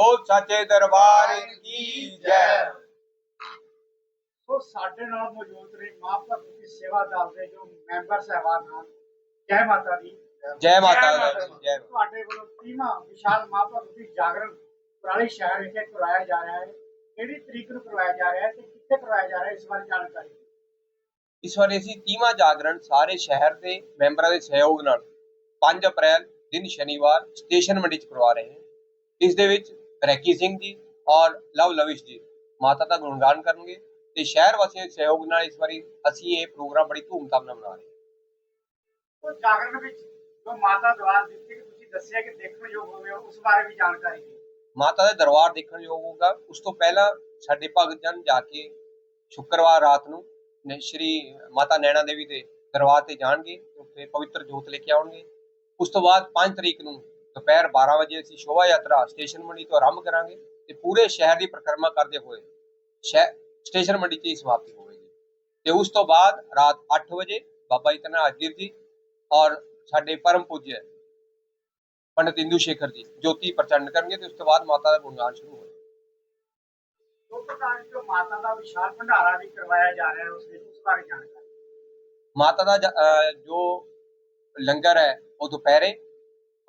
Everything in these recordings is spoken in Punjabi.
ਹੋ ਸੱਚੇ ਦਰਬਾਰ ਕੀ ਜੈ। ਸੋ ਸਾਡੇ ਨਾਲ ਮੌਜੂਦ ਨੇ ਮਾਪਕ ਦੀ ਸੇਵਾ ਦਲ ਦੇ ਜੋ ਮੈਂਬਰ ਸਹਿਬਾਨ ਹਨ। ਜੈ ਮਾਤਾ ਦੀ। ਜੈ ਮਾਤਾ ਦੀ ਜੈ। ਤੁਹਾਡੇ ਵੱਲੋਂ ਤੀਮਾ ਵਿਸ਼ਾਲ ਮਾਪਕ ਦੀ ਜਾਗਰਣ ਪੁਰਾਣੇ ਸ਼ਹਿਰ ਵਿਖੇ ਕਰਵਾਇਆ ਜਾ ਰਿਹਾ ਹੈ। ਕਿਹੜੀ ਤਰੀਕ ਨੂੰ ਕਰਵਾਇਆ ਜਾ ਰਿਹਾ ਹੈ ਤੇ ਕਿੱਥੇ ਕਰਵਾਇਆ ਜਾ ਰਿਹਾ ਹੈ ਇਸ ਬਾਰੇ ਜਾਣਕਾਰੀ। ਇਸ ਵਾਰ ਅਸੀਂ 30ਵਾਂ ਜਾਗਰਣ ਸਾਰੇ ਸ਼ਹਿਰ ਦੇ ਮੈਂਬਰਾਂ ਦੇ ਸਹਿਯੋਗ ਨਾਲ 5 ਅਪ੍ਰੈਲ ਦਿਨ ਸ਼ਨੀਵਾਰ ਸਟੇਸ਼ਨ ਮੰਡੀ ਚ ਕਰਵਾ ਰਹੇ ਹਾਂ। ਇਸ ਦੇ ਵਿੱਚ ਰੈਕੀ ਸਿੰਘ ਜੀ ਔਰ ਲਵ ਲਵਿਸ਼ ਜੀ ਮਾਤਾ ਦਾ ਗੁਣਗਾਨ ਕਰਨਗੇ ਤੇ ਸ਼ਹਿਰ ਵਾਸੀਆਂ ਦੇ ਸਹਿਯੋਗ ਨਾਲ ਇਸ ਵਾਰੀ ਅਸੀਂ ਇਹ ਪ੍ਰੋਗਰਾਮ ਬੜੀ ਧੂਮਧਾਮ ਨਾਲ ਮਨਾ ਰਹੇ ਹਾਂ। ਉਹ ਜਾਗਰਣ ਵਿੱਚ ਜੋ ਮਾਤਾ ਦਵਾਰ ਦਿੱਤੀ ਕਿ ਤੁਸੀਂ ਦੱਸਿਆ ਕਿ ਦੇਖਣ ਯੋਗ ਹੋਵੇ ਉਸ ਬਾਰੇ ਵੀ ਜਾਣਕਾਰੀ ਦਿਓ। ਮਾਤਾ ਦਾ ਦਰਬਾਰ ਦੇਖਣ ਯੋਗ ਹੋਗਾ ਉਸ ਤੋਂ ਪਹਿਲਾਂ ਸਾਡੇ ਭਗਤ ਜਨ ਜਾ ਕੇ ਸ਼ੁੱਕਰਵਾਰ ਰਾਤ ਨੂੰ ਨ- ਸ਼੍ਰੀ ਮਾਤਾ ਨੈਣਾ ਦੇਵੀ ਦੇ ਦਰਬਾਰ ਤੇ ਜਾਣਗੇ ਉੱਥੇ ਪਵਿੱਤਰ ਜੋਤ ਲੈ ਕੇ ਆਉਣਗੇ। ਉਸ ਤੋਂ ਬਾਅਦ 5 ਤਰੀਕ ਨੂੰ ਦੁਪਹਿਰ 12 ਵਜੇ ਅਸੀਂ ਸ਼ੋਭਾ ਯਾਤਰਾ ਸਟੇਸ਼ਨ ਮੰਡੀ ਤੋਂ ਆਰੰਭ ਕਰਾਂਗੇ ਤੇ ਪੂਰੇ ਸ਼ਹਿਰ ਦੀ ਪਰਿਕਰਮਾ ਕਰਦੇ ਹੋਏ ਸਟੇਸ਼ਨ ਮੰਡੀ 'ਚ ਹੀ ਸਮਾਪਤੀ ਹੋਵੇਗੀ। ਤੇ ਉਸ ਤੋਂ ਬਾਅਦ ਰਾਤ 8 ਵਜੇ ਬਾਬਾ ਜੀ ਤਨਾ ਹਾਜ਼ਰ ਜੀ ਔਰ ਸਾਡੇ ਪਰਮ ਪੂਜਯ ਪੰਡਿਤ ਇੰਦੂ ਸ਼ੇਖਰ ਜੀ ਜੋਤੀ ਪ੍ਰਚੰਡ ਕਰਨਗੇ ਤੇ ਉਸ ਤੋਂ ਬਾਅਦ ਮਾਤਾ ਦਾ ਗੁਣਗਾਨ ਸ਼ੁਰੂ ਹੋਏਗਾ ਮਾਤਾ ਦਾ ਵਿਸ਼ਾਲ ਭੰਡਾਰਾ ਵੀ ਕਰਵਾਇਆ ਜਾ ਰਿਹਾ ਹੈ ਉਸ ਵਿੱਚ ਉਸ ਬਾਰੇ ਜਾਣਕਾਰੀ। ਮਾਤਾ ਦਾ ਜੋ ਲੰਗਰ ਹੈ ਉਹ ਦੁਪਹਿਰੇ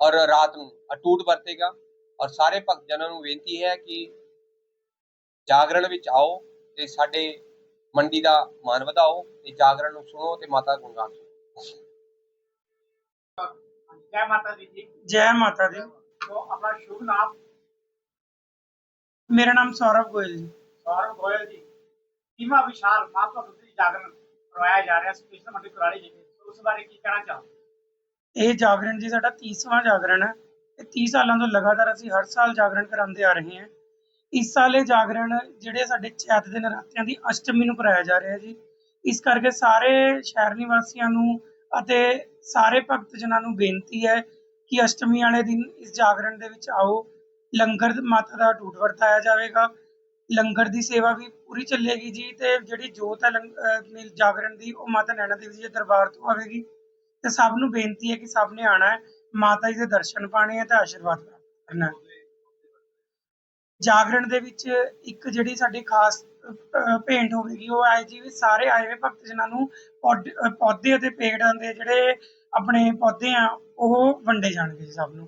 ਔਰ ਰਾਤ ਨੂੰ ਅਟੂਟ ਵਰਤੇਗਾ। ਔਰ ਸਾਰੇ ਭਗਤ ਜਨਾਂ ਨੂੰ ਬੇਨਤੀ ਹੈ ਕਿ ਜਾਗਰਣ ਵਿੱਚ ਆਓ ਤੇ ਸਾਡੇ ਮੰਡੀ ਦਾ ਮਾਨ ਵਧਾਓ ਤੇ ਜਾਗਰਣ ਨੂੰ ਸੁਣੋ ਤੇ ਮਾਤਾ ਗੁਣਗਾਨ ਸੁਣੋ ਜੈ ਮਾਤਾ ਦੀ ਜੈ। ਮਾਤਾ ਦੀ। ਤੋਂ ਆਪਣਾ ਸ਼ੁਭ ਨਾਮ? ਮੇਰਾ ਨਾਮ ਸੌਰਵ ਗੋਇਲ ਜੀ। ਸੌਰਵ ਗੋਇਲ ਜੀ। ਸੀਮਾ ਵਿਸ਼ਾਲ ਮਾਤਾ ਸੁਤਰੀ ਜਾਗਰਣ ਕਰਵਾਇਆ ਜਾ ਰਿਹਾ ਸਪੈਸ਼ਲ ਮੰਡੀ ਕੁਰਾਲੀ ਜੀ ਉਸ ਬਾਰੇ ਕੀ ਕਹਿਣਾ ਚਾਹੋ ਇਹ ਜਾਗਰਣ ਜੀ, ਸਾਡਾ 30ਵਾਂ ਜਾਗਰਣ ਹੈ। ਤੇ 30 ਸਾਲਾਂ ਤੋਂ ਲਗਾਤਾਰ ਅਸੀਂ ਹਰ ਸਾਲ ਜਾਗਰਣ ਕਰਾਉਂਦੇ ਆ ਰਹੇ ਹਾਂ। ਇਸ ਸਾਲ ਇਹ ਜਾਗਰਣ ਜਿਹੜੇ ਸਾਡੇ ਚੈਤ ਦੇ ਨਰਾਤਿਆਂ ਦੀ ਅਸ਼ਟਮੀ ਨੂੰ ਕਰਾਇਆ ਜਾ ਰਿਹਾ ਜੀ। ਇਸ ਕਰਕੇ ਸਾਰੇ ਸ਼ਹਿਰ ਨਿਵਾਸੀਆਂ ਨੂੰ ਅਤੇ ਸਾਰੇ ਭਗਤ ਜਨਾਂ ਨੂੰ ਬੇਨਤੀ ਹੈ ਕਿ ਅਸ਼ਟਮੀ ਵਾਲੇ ਦਿਨ ਇਸ ਜਾਗਰਣ ਦੇ ਵਿੱਚ ਆਓ। ਲੰਗਰ ਮਾਤਾ ਦਾ ਟੂਟ ਵਰਤਾਇਆ ਜਾਵੇਗਾ। ਲੰਗਰ ਦੀ ਸੇਵਾ ਵੀ ਪੂਰੀ ਚੱਲੇਗੀ ਜੀ ਤੇ ਜਿਹੜੀ ਜੋਤ ਹੈ ਜਾਗਰਣ ਦੀ, ਉਹ ਮਾਤਾ ਨੈਣਾ ਦੇਵੀ ਜੀ ਦੇ ਦਰਬਾਰ ਤੋਂ ਆਵੇਗੀ। ਤੇ ਸਭ ਨੂੰ ਬੇਨਤੀ ਹੈ ਕਿ ਸਭ ਨੇ ਆਣਾ ਮਾਤਾ ਜੀ ਦੇ ਦਰਸ਼ਨ ਪਾਣੇ ਆ ਤੇ ਆਸ਼ੀਰਵਾਦ ਕਰਨਾ ਜਾਗਰਣ ਦੇ ਵਿੱਚ ਇੱਕ ਜਿਹੜੀ ਸਾਡੀ ਖਾਸ ਭੇਂਟ ਹੋਵੇਗੀ ਉਹ ਹੈ ਜੀ ਸਾਰੇ ਆਏ ਹੋਏ ਭਗਤ ਜਨਾਂ ਨੂੰ ਪੌਦੇ ਅਤੇ ਪੇੜਾਂ ਦੇ ਜਿਹੜੇ ਆਪਣੇ ਪੌਦੇ ਆ ਉਹ ਵੰਡੇ ਜਾਣਗੇ ਜੀ ਸਭ ਨੂੰ।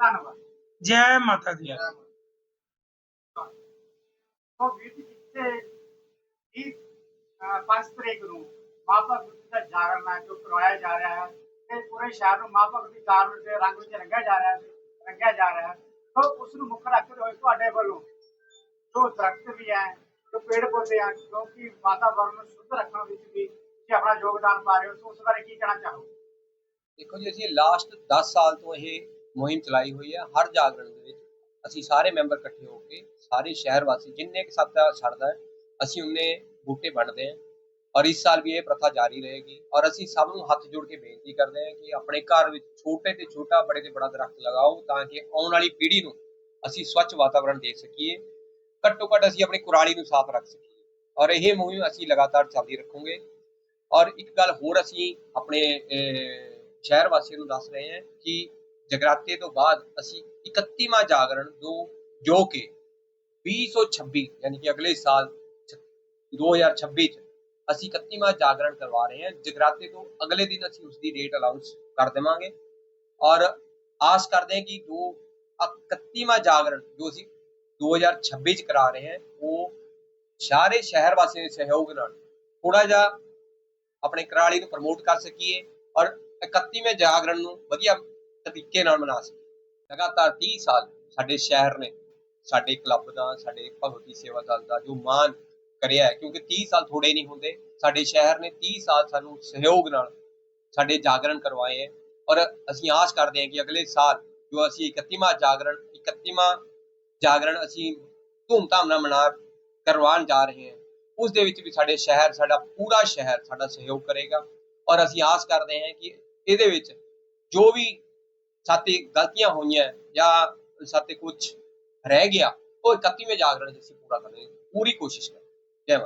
ਧੰਨਵਾਦ। ਜੈ ਮਾਤਾ ਦੀ। ਉਹ ਵੀਰ ਜੀ ਜਿੱਥੇ ਇਸ 5 ਤਰੀਕ ਮਾਂ ਗੁੱਡੀ ਦਾ ਜਾਗਰਣ ਹੈ ਜੋ ਕਰਵਾਇਆ ਜਾ ਰਿਹਾ ਹੈ ਤੇ ਪੂਰੇ ਸ਼ਹਿਰ ਨੂੰ ਮਾਂ ਗੁੱਡੀ ਜਾਗਰਣ ਦੇ ਰੰਗ ਵਿੱਚ ਰੰਗਿਆ ਜਾ ਰਿਹਾ ਹੈ ਰੰਗਿਆ ਜਾ ਰਿਹਾ ਹੈ। तो ਉਸ ਨੂੰ ਮੁੱਖ ਰੱਖਦੇ ਹੋਏ ਤੁਹਾਡੇ ਵੱਲੋਂ ਜੋ ਦਰਖਤ ਵੀ ਹੈ, ਜੋ ਪੇੜ ਪੌਦੇ ਹਨ ਕਿਉਂਕਿ ਵਾਤਾਵਰਣ ਨੂੰ ਸ਼ੁੱਧ ਰੱਖਣ ਵਿੱਚ ਵੀ ਤੁਸੀਂ ਆਪਣਾ ਯੋਗਦਾਨ ਪਾ ਰਹੇ ਹੋ, ਸੋ ਉਸ ਬਾਰੇ ਕੀ ਕਹਿਣਾ ਚਾਹੋਗੇ? ਦੇਖੋ ਜੀ, ਅਸੀਂ ਲਾਸਟ 10 ਸਾਲ ਤੋਂ ਇਹ ਮੁਹਿੰਮ ਚਲਾਈ ਹੋਈ ਹੈ, ਹਰ ਜਾਗਰਣ ਦੇ ਵਿੱਚ ਅਸੀਂ ਸਾਰੇ ਮੈਂਬਰ ਇਕੱਠੇ ਹੋ ਕੇ ਸਾਰੇ ਸ਼ਹਿਰ ਵਾਸੀ ਜਿੰਨੇ ਕਿ ਦਾ ਛੱਡਦਾ ਅਸੀਂ ਉਹਨੇ ਬੂਟੇ ਵੰਡਦੇ ਹਾਂ। ਔਰ ਇਸ ਸਾਲ ਵੀ ਇਹ ਪ੍ਰਥਾ ਜਾਰੀ ਰਹੇਗੀ। ਔਰ ਅਸੀਂ ਸਭ ਨੂੰ ਹੱਥ ਜੋੜ ਕੇ ਬੇਨਤੀ ਕਰਦੇ ਹਾਂ ਕਿ ਆਪਣੇ ਘਰ ਵਿੱਚ ਛੋਟੇ ਤੇ ਛੋਟਾ ਬੜੇ ਤੇ ਬੜਾ ਦਰਖਤ ਲਗਾਓ ਤਾਂ ਕਿ ਆਉਣ ਵਾਲੀ ਪੀੜ੍ਹੀ ਨੂੰ ਅਸੀਂ ਸਵੱਛ ਵਾਤਾਵਰਣ ਦੇ ਸਕੀਏ। ਘੱਟੋ ਘੱਟ ਅਸੀਂ ਆਪਣੀ ਕੁਰਾਲੀ ਨੂੰ ਸਾਫ਼ ਰੱਖ ਸਕੀਏ। ਔਰ ਇਹ ਮੁਹਿੰਮ ਅਸੀਂ ਲਗਾਤਾਰ ਚੱਲਦੀ ਰੱਖਾਂਗੇ। ਔਰ ਇੱਕ ਗੱਲ ਹੋਰ ਅਸੀਂ ਆਪਣੇ ਸ਼ਹਿਰ ਵਾਸੀਆਂ ਨੂੰ ਦੱਸ ਰਹੇ ਹਾਂ ਕਿ ਜਗਰਾਤੇ ਤੋਂ ਬਾਅਦ ਅਸੀਂ 31ਵਾਂ ਜਾਗਰਣ ਜੋ ਜੋ ਕਿ 2026 ਯਾਨੀ ਕਿ ਅਗਲੇ ਸਾਲ ਛ- 2026 ਚ ਅਸੀਂ 31ਵਾਂ ਜਾਗਰਣ ਕਰਵਾ ਰਹੇ ਹਾਂ। ਜਗਰਾਤੇ ਤੋਂ ਅਗਲੇ ਦਿਨ ਅਸੀਂ ਉਸ ਦੀ ਡੇਟ ਅਨਾਉਂਸ ਕਰ ਦੇਵਾਂਗੇ। ਔਰ ਆਸ ਕਰਦੇ ਹਾਂ ਕਿ ਜੋ 31ਵਾਂ ਜਾਗਰਣ ਜੋ ਅਸੀਂ 2026 ਚ ਕਰਾ ਰਹੇ ਹਾਂ, ਉਹ ਸਾਰੇ ਸ਼ਹਿਰ ਵਾਸੀਆਂ ਦੇ ਸਹਿਯੋਗ ਨਾਲ ਥੋੜਾ ਜਿਹਾ ਆਪਣੇ ਕਰਾਲੀ ਨੂੰ ਪ੍ਰਮੋਟ ਕਰ ਸਕੀਏ ਔਰ 31ਵੇਂ ਜਾਗਰਣ ਨੂੰ ਵਧੀਆ ਤਰੀਕੇ ਨਾਲ ਮਨਾ ਸਕੀਏ। ਲਗਾਤਾਰ 30 ਸਾਲ ਸਾਡੇ ਸ਼ਹਿਰ ਨੇ, ਸਾਡੇ ਕਲੱਬ ਦਾ, ਸਾਡੇ ਭਗਤੀ ਸੇਵਾ ਦਲ ਦਾ ਜੋ ਮਾਨ ਕਰਿਆ ਕਿਉਂਕਿ 30 ਸਾਲ ਥੋੜੇ ਨਹੀਂ ਹੁੰਦੇ। ਸਾਡੇ ਸ਼ਹਿਰ ਨੇ 30 ਸਾਲ ਸਾਨੂੰ ਸਹਿਯੋਗ ਨਾਲ ਸਾਡੇ ਜਾਗਰਣ ਕਰਵਾਏ ਹੈ। ਔਰ ਅਸੀਂ ਆਸ ਕਰਦੇ ਹਾਂ ਕਿ ਅਗਲੇ ਸਾਲ ਜੋ ਅਸੀਂ 31ਵਾਂ ਜਾਗਰਣ 31ਵਾਂ ਜਾਗਰਣ ਅਸੀਂ ਧੂਮਧਾਮ ਨਾਲ ਮਨਾ ਕਰਵਾਉਣ ਜਾ ਰਹੇ ਹਾਂ, ਉਸ ਦੇ ਵਿੱਚ ਵੀ ਸਾਡੇ ਸ਼ਹਿਰ, ਸਾਡਾ ਪੂਰਾ ਸ਼ਹਿਰ ਸਾਡਾ ਸਹਿਯੋਗ ਕਰੇਗਾ। ਔਰ ਅਸੀਂ ਆਸ ਕਰਦੇ ਹਾਂ ਕਿ ਇਹਦੇ ਵਿੱਚ ਜੋ ਵੀ ਸਾਤੇ ਗਲਤੀਆਂ ਹੋਈਆਂ ਜਾਂ ਸਾਤੇ ਕੁਝ ਰਹਿ ਗਿਆ, ਉਹ 31ਵੇਂ ਜਾਗਰਣ 'ਚ ਅਸੀਂ ਪੂਰਾ ਕਰਾਂਗੇ। ਪੂਰੀ ਕੋਸ਼ਿਸ਼ ਕਰਾਂਗੇ। Yeah.